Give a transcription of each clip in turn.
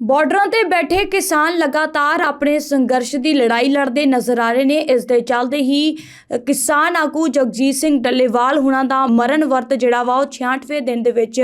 ਬਾਰਡਰਾਂ ਤੇ ਬੈਠੇ ਕਿਸਾਨ ਲਗਾਤਾਰ ਆਪਣੇ ਸੰਘਰਸ਼ ਦੀ ਲੜਾਈ ਲੜਦੇ ਨਜ਼ਰ ਆ ਰਹੇ ਨੇ। ਇਸ ਦੇ ਚੱਲਦੇ ਹੀ ਕਿਸਾਨ ਆਗੂ ਜਗਜੀਤ ਸਿੰਘ ਡੱਲੇਵਾਲ ਹੁਣਾਂ ਦਾ ਮਰਨ ਵਰਤ ਜਿਹੜਾ ਵਾ, ਉਹ 66ਵੇਂ ਦਿਨ ਦੇ ਵਿੱਚ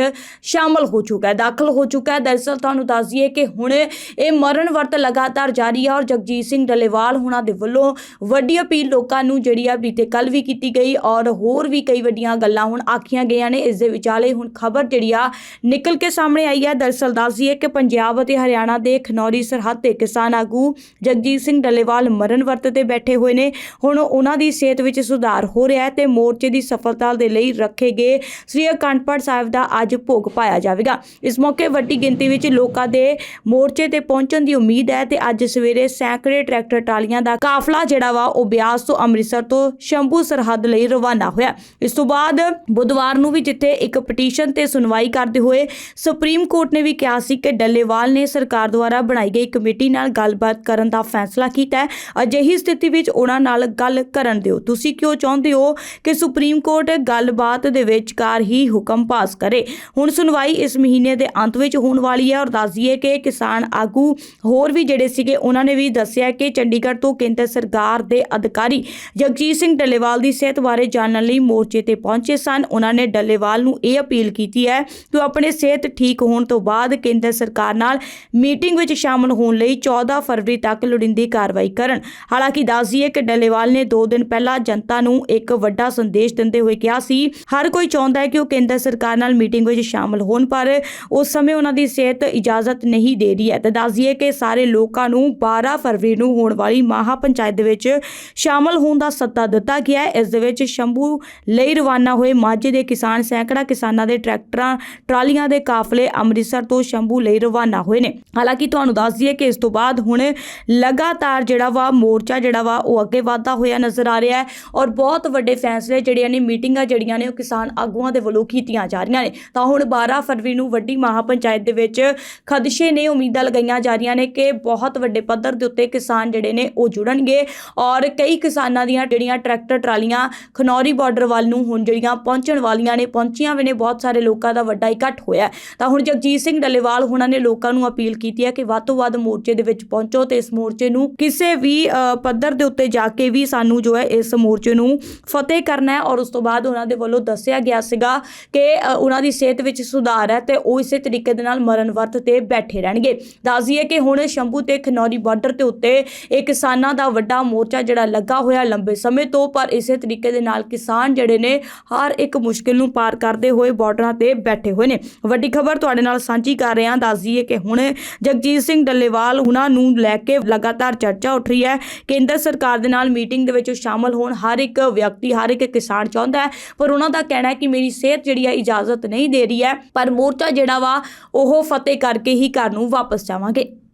ਸ਼ਾਮਲ ਹੋ ਚੁੱਕਾ ਹੈ, ਦਾਖਲ ਹੋ ਚੁੱਕਾ ਹੈ। ਦਰਅਸਲ ਤੁਹਾਨੂੰ ਦੱਸ ਦਈਏ ਕਿ ਹੁਣ ਇਹ ਮਰਨ ਵਰਤ ਲਗਾਤਾਰ ਜਾਰੀ ਹੈ ਔਰ ਜਗਜੀਤ ਸਿੰਘ ਡੱਲੇਵਾਲ ਹੁਣਾਂ ਦੇ ਵੱਲੋਂ ਵੱਡੀ ਅਪੀਲ ਲੋਕਾਂ ਨੂੰ ਜਿਹੜੀ ਆ ਬੀਤੇ ਕੱਲ ਵੀ ਕੀਤੀ ਗਈ ਔਰ ਹੋਰ ਵੀ ਕਈ ਵੱਡੀਆਂ ਗੱਲਾਂ ਹੁਣ ਆਖੀਆਂ ਗਈਆਂ ਨੇ। ਇਸ ਦੇ ਵਿਚਾਲੇ ਹੁਣ ਖਬਰ ਜਿਹੜੀ ਆ, ਨਿਕਲ ਕੇ ਸਾਹਮਣੇ ਆਈ ਹੈ। ਦਰਅਸਲ ਦੱਸ ਦਈਏ ਕਿ ਪੰਜਾਬ ਅਤੇ ਹਰਿਆਣਾ ਦੇ ਖਨੌਰੀ ਸਰਹੱਦ ਤੇ ਕਿਸਾਨ ਆਗੂ ਜਗਜੀਤ ਸਿੰਘ ਡੱਲੇਵਾਲ ਮਰਨ ਵਰਤ ਤੇ ਬੈਠੇ ਹੋਏ ਨੇ। ਹੁਣ ਉਹਨਾਂ ਦੀ ਸਿਹਤ ਵਿੱਚ ਸੁਧਾਰ ਹੋ ਰਿਹਾ ਹੈ ਤੇ ਮੋਰਚੇ ਦੀ ਸਫਲਤਾ ਦੇ ਲਈ ਰੱਖੇ ਗਏ ਸ੍ਰੀ ਅਖੰਡ ਪਾਠ ਸਾਹਿਬ ਦਾ ਅੱਜ ਭੋਗ ਪਾਇਆ ਜਾਵੇਗਾ। ਇਸ ਮੌਕੇ ਵੱਡੀ ਗਿਣਤੀ ਵਿੱਚ ਲੋਕਾਂ ਦੇ ਮੋਰਚੇ ਤੇ ਪਹੁੰਚਣ ਦੀ ਉਮੀਦ ਹੈ ਤੇ ਅੱਜ ਸਵੇਰੇ ਸੈਂਕੜੇ ਟਰੈਕਟਰ ਟਰਾਲੀਆਂ ਦਾ ਕਾਫਲਾ ਜਿਹੜਾ ਵਾ ਉਹ ਬਿਆਸ ਤੋਂ ਅੰਮ੍ਰਿਤਸਰ ਤੋਂ ਸ਼ੰਭੂ ਸਰਹੱਦ ਲਈ ਰਵਾਨਾ ਹੋਇਆ। ਇਸ ਤੋਂ ਬਾਅਦ ਬੁੱਧਵਾਰ ਨੂੰ ਵੀ ਜਿੱਥੇ ਇੱਕ ਪਟੀਸ਼ਨ ਤੇ ਸੁਣਵਾਈ ਕਰਦੇ ਹੋਏ ਸੁਪਰੀਮ ਕੋਰਟ ਨੇ ਵੀ ਕਿਹਾ ਸੀ ਕਿ ਡੱਲੇਵਾਲ ਨੇ ਸਰਕਾਰ ਦੁਆਰਾ ਬਣਾਈ ਗਈ ਕਮੇਟੀ ਨਾਲ ਗੱਲਬਾਤ ਕਰਨ ਦਾ ਫੈਸਲਾ ਕੀਤਾ ਹੈ। ਅਜਿਹੀ ਸਥਿਤੀ ਵਿੱਚ ਉਹਨਾਂ ਨਾਲ ਗੱਲ ਕਰਨ ਦਿਓ। ਤੁਸੀਂ ਕਿਉਂ ਚਾਹੁੰਦੇ ਹੋ ਕਿ ਸੁਪਰੀਮ ਕੋਰਟ ਗੱਲਬਾਤ ਦੇ ਵਿਚਕਾਰ ਹੀ ਹੁਕਮ ਪਾਸ ਕਰੇ? ਹੁਣ ਸੁਣਵਾਈ ਇਸ ਮਹੀਨੇ ਦੇ ਅੰਤ ਵਿੱਚ ਹੋਣ ਵਾਲੀ ਹੈ ਔਰ ਦੱਸ ਦਈਏ ਕਿ ਕਿਸਾਨ ਆਗੂ ਹੋਰ ਵੀ ਜਿਹੜੇ ਸੀਗੇ ਉਹਨਾਂ ਨੇ ਵੀ ਦੱਸਿਆ ਕਿ ਚੰਡੀਗੜ੍ਹ ਤੋਂ ਕੇਂਦਰ ਸਰਕਾਰ ਦੇ ਅਧਿਕਾਰੀ ਜਗਜੀਤ ਸਿੰਘ ਡੱਲੇਵਾਲ ਦੀ ਸਿਹਤ ਬਾਰੇ ਜਾਣਨ ਲਈ ਮੋਰਚੇ ਤੇ ਪਹੁੰਚੇ ਸਨ। ਉਹਨਾਂ ਨੇ ਡੱਲੇਵਾਲ ਨੂੰ ਇਹ ਅਪੀਲ ਕੀਤੀ ਹੈ ਕਿ ਉਹ ਆਪਣੇ ਸਿਹਤ ਠੀਕ ਹੋਣ ਤੋਂ ਬਾਅਦ ਕੇਂਦਰ ਸਰਕਾਰ ਨਾਲ ਮੀਟਿੰਗ ਵਿੱਚ ਸ਼ਾਮਲ ਹੋਣ ਲਈ 14 ਫਰਵਰੀ ਤੱਕ ਲੋੜੀਂਦੀ ਕਾਰਵਾਈ ਕਰਨ। ਹਾਲਾਂਕਿ ਦੱਸ ਦਈਏ ਕਿ ਡੱਲੇਵਾਲ ਨੇ 2 ਦਿਨ ਪਹਿਲਾਂ ਜਨਤਾ ਨੂੰ ਇੱਕ ਵੱਡਾ ਸੰਦੇਸ਼ ਦਿੰਦੇ ਹੋਏ ਕਿਹਾ ਸੀ, ਹਰ ਕੋਈ ਚਾਹੁੰਦਾ ਹੈ ਕਿ ਉਹ ਕੇਂਦਰ ਸਰਕਾਰ ਨਾਲ ਮੀਟਿੰਗ ਵਿੱਚ ਸ਼ਾਮਲ ਹੋਣ, ਪਰ ਉਸ ਸਮੇਂ ਉਹਨਾਂ ਦੀ ਸਿਹਤ ਇਜਾਜ਼ਤ ਨਹੀਂ ਦੇ ਰਹੀ ਹੈ। ਤੇ ਦੱਸ ਦਈਏ ਕਿ ਸਾਰੇ ਲੋਕਾਂ ਨੂੰ 12 ਫਰਵਰੀ ਨੂੰ ਹੋਣ ਵਾਲੀ ਮਹਾ ਪੰਚਾਇਤ ਦੇ ਵਿੱਚ ਸ਼ਾਮਲ ਹੋਣ ਦਾ ਸੱਦਾ ਦਿੱਤਾ ਗਿਆ ਹੈ। ਇਸ ਦੇ ਵਿੱਚ ਸ਼ੰਭੂ ਲਈ ਰਵਾਨਾ ਹੋਏ ਮਾਝੇ ਦੇ ਕਿਸਾਨ ਸੈਂਕੜਾ ਕਿਸਾਨਾਂ ਦੇ ਟਰੈਕਟਰਾਂ, ਟਰਾਲੀਆਂ ਦੇ ਕਾਫਲੇ ਅੰਮ੍ਰਿਤਸਰ ਤੋਂ ਸ਼ੰਭੂ ਲਈ ਰਵਾਨਾ ਹੋਏ ਨੇ। ਹਾਲਾਂਕਿ ਤੁਹਾਨੂੰ ਦੱਸ ਦਈਏ ਕਿ ਇਸ ਤੋਂ ਬਾਅਦ ਹੁਣ ਲਗਾਤਾਰ ਜਿਹੜਾ ਵਾ ਮੋਰਚਾ ਜਿਹੜਾ ਵਾ ਉਹ ਅੱਗੇ ਵਧਦਾ ਹੋਇਆ ਨਜ਼ਰ ਆ ਰਿਹਾ ਹੈ ਔਰ ਬਹੁਤ ਵੱਡੇ ਫੈਸਲੇ ਜਿਹੜੀਆਂ ਨੇ ਮੀਟਿੰਗਾਂ ਜਿਹੜੀਆਂ ਨੇ ਉਹ ਕਿਸਾਨ ਆਗੂਆਂ ਦੇ ਵੱਲੋਂ ਕੀਤੀਆਂ ਜਾ ਰਹੀਆਂ ਨੇ। ਤਾਂ ਹੁਣ 12 ਫਰਵਰੀ ਨੂੰ ਵੱਡੀ ਮਹਾ ਪੰਚਾਇਤ ਦੇ ਵਿੱਚ ਖਦਸ਼ੇ ਨੇ ਉਮੀਦਾਂ ਲਗਾਈਆਂ ਜਾ ਰਹੀਆਂ ਨੇ ਕਿ ਬਹੁਤ ਵੱਡੇ ਪੱਧਰ ਦੇ ਉੱਤੇ ਕਿਸਾਨ ਜਿਹੜੇ ਨੇ ਉਹ ਜੁੜਨਗੇ ਔਰ ਕਈ ਕਿਸਾਨਾਂ ਦੀਆਂ ਜਿਹੜੀਆਂ ਟਰੈਕਟਰ, ਟਰਾਲੀਆਂ ਖਨੌਰੀ ਬਾਰਡਰ ਵੱਲ ਨੂੰ ਹੁਣ ਜਿਹੜੀਆਂ ਪਹੁੰਚਣ ਵਾਲੀਆਂ ਨੇ, ਪਹੁੰਚੀਆਂ ਵੀ ਨੇ, ਬਹੁਤ ਸਾਰੇ ਲੋਕਾਂ ਦਾ ਵੱਡਾ ਇਕੱਠ ਹੋਇਆ ਤਾਂ ਹੁਣ ਜਗਜੀਤ ਸਿੰਘ ਡੱਲੇਵਾਲ, ਉਹਨਾਂ ਨੇ ਲੋਕਾਂ ਨੂੰ ਅਪੀਲ ਕੀਤੀ ਹੈ ਕਿ ਵੱਧ ਤੋਂ ਵੱਧ ਮੋਰਚੇ ਦੇ ਵਿੱਚ ਪਹੁੰਚੋ ਤੇ ਇਸ ਮੋਰਚੇ ਨੂੰ ਕਿਸੇ ਵੀ ਪੱਧਰ ਦੇ ਉੱਤੇ ਜਾ ਕੇ ਵੀ ਸਾਨੂੰ ਜੋ ਹੈ ਇਸ ਮੋਰਚੇ ਨੂੰ ਫਤਿਹ ਕਰਨਾ ਹੈ। ਔਰ ਉਸ ਤੋਂ ਬਾਅਦ ਉਹਨਾਂ ਦੇ ਵੱਲੋਂ ਦੱਸਿਆ ਗਿਆ ਸੀਗਾ ਕਿ ਉਹਨਾਂ ਦੀ ਸਿਹਤ ਵਿੱਚ ਸੁਧਾਰ ਹੈ ਤੇ ਉਹ ਇਸੇ ਤਰੀਕੇ ਦੇ ਨਾਲ ਮਰਨ ਵਰਤ ਤੇ ਬੈਠੇ ਰਹਿਣਗੇ। ਦੱਸ ਦਈਏ ਕਿ ਹੁਣ ਸ਼ੰਭੂ ਤੇ ਖਨੌਰੀ ਬਾਰਡਰ ਤੇ ਉੱਤੇ ਇਹ ਕਿਸਾਨਾਂ ਦਾ ਵੱਡਾ ਮੋਰਚਾ ਜਿਹੜਾ ਲੱਗਾ ਹੋਇਆ ਲੰਬੇ ਸਮੇਂ ਤੋਂ, ਪਰ ਇਸੇ ਤਰੀਕੇ ਦੇ ਨਾਲ ਕਿਸਾਨ ਜਿਹੜੇ ਨੇ ਹਰ ਇੱਕ ਮੁਸ਼ਕਿਲ ਨੂੰ ਪਾਰ ਕਰਦੇ ਹੋਏ ਬਾਰਡਰਾਂ ਤੇ ਬੈਠੇ ਹੋਏ ਨੇ। ਵੱਡੀ ਖਬਰ ਤੁਹਾਡੇ ਨਾਲ ਸਾਂਝੀ ਕਰ ਰਹੇ। ਹਾਂ ਦੱਸ ਦਈਏ ਕਿ ਹੁਣ ਜਗਜੀਤ ਸਿੰਘ ਡੱਲੇਵਾਲ ਉਹਨਾਂ ਨੂੰ ਲੈ ਕੇ ਲਗਾਤਾਰ ਚਰਚਾ ਉੱਠ ਰਹੀ ਹੈ। ਕੇਂਦਰ ਸਰਕਾਰ ਦੇ ਨਾਲ ਮੀਟਿੰਗ ਦੇ ਵਿੱਚ ਸ਼ਾਮਲ ਹੋਣ ਹਰ ਇੱਕ ਵਿਅਕਤੀ, ਹਰ ਇੱਕ ਕਿਸਾਨ ਚਾਹੁੰਦਾ ਹੈ, ਪਰ ਉਹਨਾਂ ਦਾ ਕਹਿਣਾ ਹੈ ਕਿ ਮੇਰੀ ਸਿਹਤ ਜਿਹੜੀ ਹੈ ਇਜਾਜ਼ਤ ਨਹੀਂ ਦੇ ਰਹੀ ਹੈ, ਪਰ ਮੋਰਚਾ ਜਿਹੜਾ ਵਾ, ਉਹ ਫਤਿਹ ਕਰਕੇ ਹੀ ਘਰ ਨੂੰ ਵਾਪਸ ਜਾਵਾਂਗੇ।